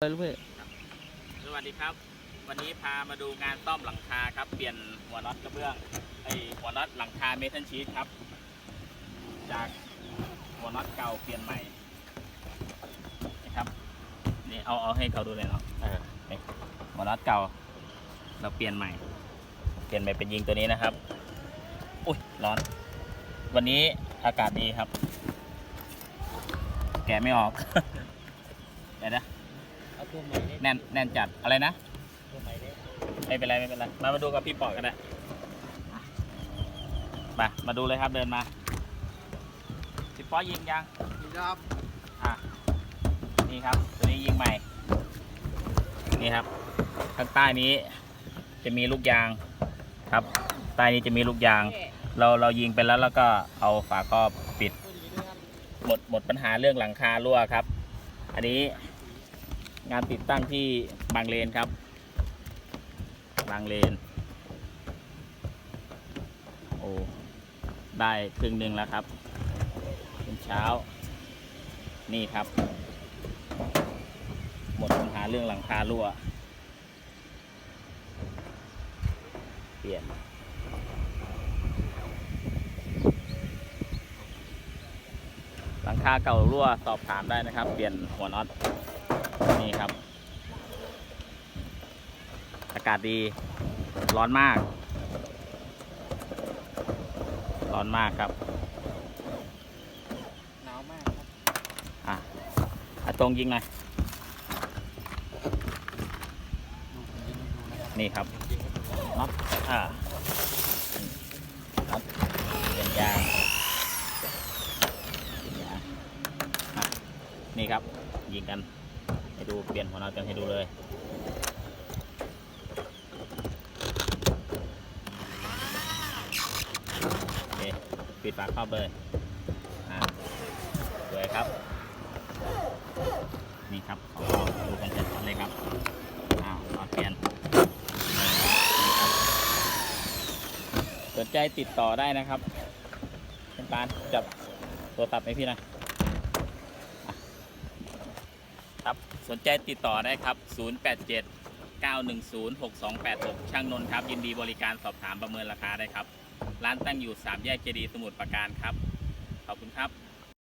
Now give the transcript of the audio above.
เลยลูกพี่สวัสดีครับ วันนี้พามาดูงานซ่อมหลังคาครับ เปลี่ยนหัวน็อตกระเบื้องไอหัวน็อตหลังคาเมทัลชีทครับ จากหัวน็อตเก่าเปลี่ยนใหม่นะครับนี่เอาเอาให้เขาดูเลยเนาะหัวน็อตเก่า เราเปลี่ยนใหม่ เปลี่ยนใหม่เป็นยิงตัวนี้นะครับอุ้ยร้อน วันนี้อากาศดีครับ แกไม่ออกเดี๋ยวนะ เอาตัวใหม่ได้แน่นแน่นจัดอะไรนะตัวใหม่ได้ไม่เป็นไรไม่เป็นไรมามาดูกับพี่ปอกันได้มามาดูเลยครับเดินมาพี่ปอยิงยังนี่ครับอะนี่ครับตัวนี้ยิงใหม่ นี่ครับข้างใต้นี้จะมีลูกยางครับ ใต้นี้จะมีลูกยาง เราเรายิงไปแล้วแล้วก็เอาฝาครอบปิด หมดหมดปัญหาเรื่องหลังคารั่วครับ อันนี้ งานติดตั้งที่บางเลนครับ บางเลน โอ้ได้ครึ่งหนึ่งแล้วครับเป็นเช้า นี่ครับ หมดปัญหาเรื่องหลังคารั่ว เปลี่ยนหลังคาเก่ารั่วสอบถามได้นะครับ เปลี่ยนหัวน็อต นี่ครับ อากาศดี ร้อนมาก ร้อนมากครับหนาวมากครับ อะอาตรงยิงหน่อยดูผมยิงให้ดูนะครับนี่ครับยิงให้ดูน็อตอ่าน็อตเป็นยางเป็นยางอะนี่ครับ ยิงกันให้ ดูเปลี่ยนหัวน็อตกันให้ดูเลยปิดฝาครอบเลยอ่าสวยครับ นี่ครับของเราดูกันชัดๆเลยครับ อ้าวเปลี่ยน สนใจติดต่อได้นะครับเป็นปานจับตัวตับให้พี่นะ ครับ สนใจติดต่อได้ครับ 087 910 6286 ช่างนนท์ครับ ยินดีบริการสอบถามประเมินราคาได้ครับ ร้านตั้งอยู่ 3 แยกเจดีสมุทรปราการครับ ขอบคุณครับ